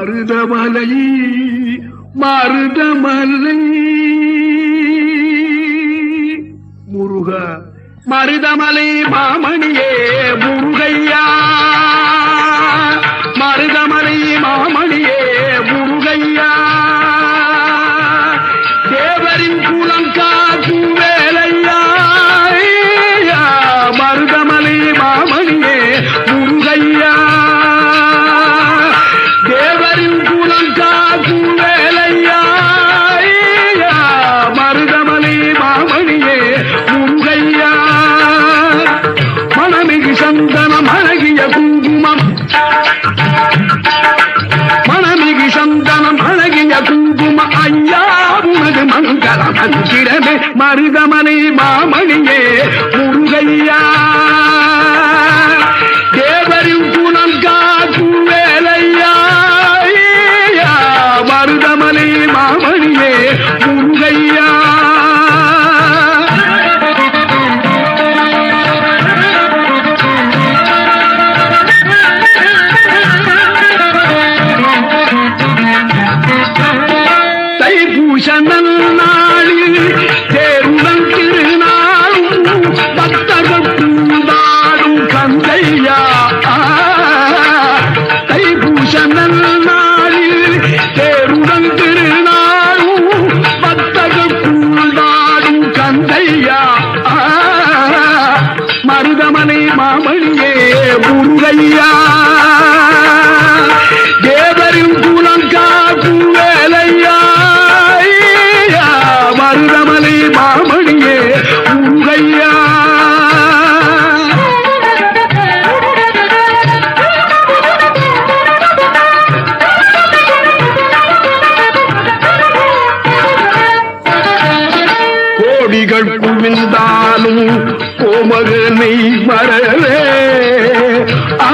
மருதமலை மருதமலை. முருக மருதமலை மாமணியே முருக. சந்தனம் அழகிய குங்குமம். மனமிகு சந்தனம் அழகிய குங்கும ஐயா உனது மங்கள மந்திரமே மருதமனை மாமணியே முருகையா. தேவரின் குணம் காக்கும் வேலையா ஐயா, மருதமலை மாமணியே தைப்பூச நாளில் தேருடன் திருநாளும் பக்தர்கள் கூடாடும் கந்தையா தைப்பூச நாளில் தேருடன் திருநாளும் பக்தர்கள் கூடாடும் கந்தையா மருதமனை மாமணியே முருகையா? மாமணியே உங்கையா கோடிகள் குவிந்தாலும் கோமகனை மறவே ஆ